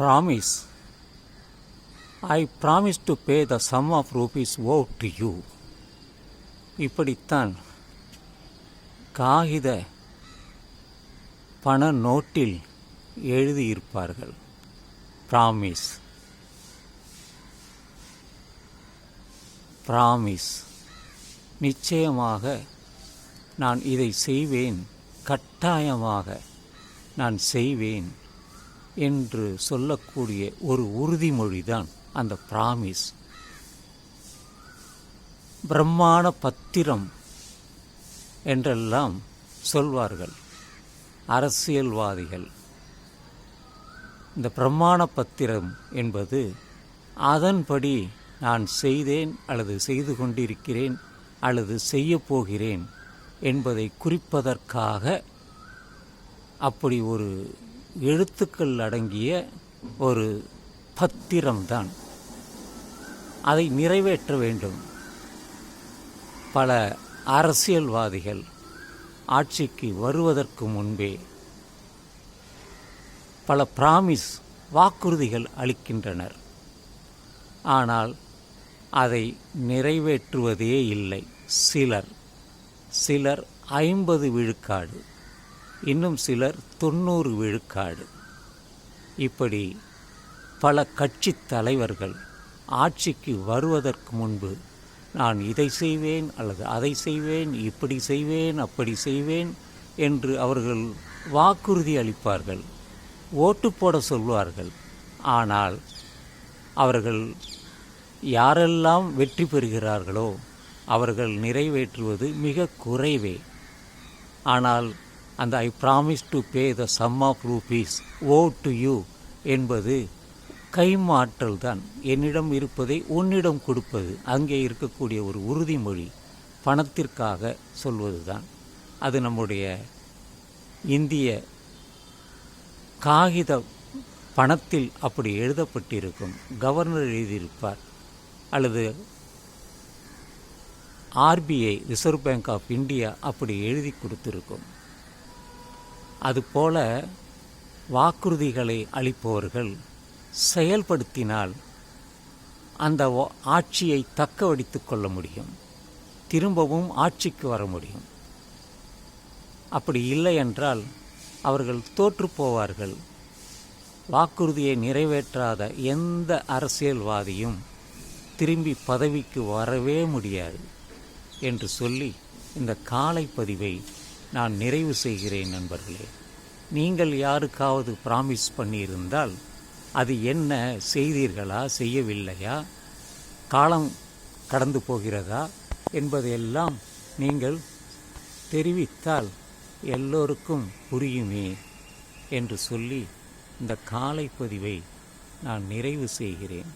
promise. I promise to pay the sum of rupees owed to you. இப்படித்தான் காகித பண நோட்டில் எழுதியிருப்பார்கள். ப்ராமிஸ் ப்ராமிஸ் நிச்சயமாக நான் இதை செய்வேன். கட்டாயமாக நான் செய்வேன். என்று சொல்லக்கூடிய ஒரு உறுதிமொழிதான் அந்த ப்ராமிஸ் பிரம்மாண பத்திரம் என்றெல்லாம் சொல்வார்கள் அரசியல்வாதிகள். இந்த பிரமாண பத்திரம் என்பது அதன்படி நான் செய்தேன் அல்லது செய்து கொண்டிருக்கிறேன் அல்லது செய்யப் போகிறேன் என்பதை குறிப்பதற்காக அப்படி ஒரு எழுத்துக்கள் அடங்கிய ஒரு பத்திரம்தான். அதை நிறைவேற்ற வேண்டும். பல அரசியல்வாதிகள் ஆட்சிக்கு வருவதற்கு முன்பே பல பிராமிஸ் வாக்குறுதிகள் அளிக்கின்றனர். ஆனால் அதை நிறைவேற்றுவதே இல்லை. சிலர் சிலர் ஐம்பது விழுக்காடு. இன்னும் சிலர் தொண்ணூறு விழுக்காடு. இப்படி பல கட்சித் தலைவர்கள் ஆட்சிக்கு வருவதற்கு முன்பு நான் இதை செய்வேன் அல்லது அதை செய்வேன் இப்படி செய்வேன் அப்படி செய்வேன் என்று அவர்கள் வாக்குறுதி அளிப்பார்கள் ஓட்டு போட சொல்வார்கள். ஆனால் அவர்கள் யாரெல்லாம் வெற்றி பெறுகிறார்களோ அவர்கள் நிறைவேற்றுவது மிக குறைவே. ஆனால் அந்த I promise to pay the sum of rupees oh to you என்பது கைமாற்றல் தான். என்னிடம் இருப்பதை உன்னிடம் கொடுப்பது. அங்கே இருக்கக்கூடிய ஒரு உறுதிமொழி பணத்திற்காக சொல்வது தான். அது நம்முடைய இந்திய காகித பணத்தில் அப்படி எழுதப்பட்டிருக்கும். கவர்னர் எழுதியிருப்பார். அல்லது RBI reserve bank of India அப்படி எழுதி கொடுத்திருக்கும். அதுபோல வாக்குறுதிகளை அளிப்பவர்கள் செயல்படுத்தினால் அந்த ஆட்சியை தக்க வடித்துக் கொள்ள முடியும். திரும்பவும் ஆட்சிக்கு வர முடியும். அப்படி இல்லை என்றால் அவர்கள் தோற்றுப்போவார்கள் வாக்குறுதியை நிறைவேற்றாத எந்த அரசியல்வாதியும் திரும்பி பதவிக்கு வரவே முடியாது என்று சொல்லி இந்த காலை பதிவை நான் நிறைவு செய்கிறேன் நண்பர்களே. நீங்கள் யாருக்காவது ப்ராமிஸ் பண்ணியிருந்தால் அது என்ன செய்தீர்களா செய்யவில்லையா காலம் கடந்து போகிறதா என்பதையெல்லாம் நீங்கள் தெரிவித்தால் எல்லோருக்கும் புரியுமே என்று சொல்லி இந்த காலை பதிவை நான் நிறைவு செய்கிறேன்.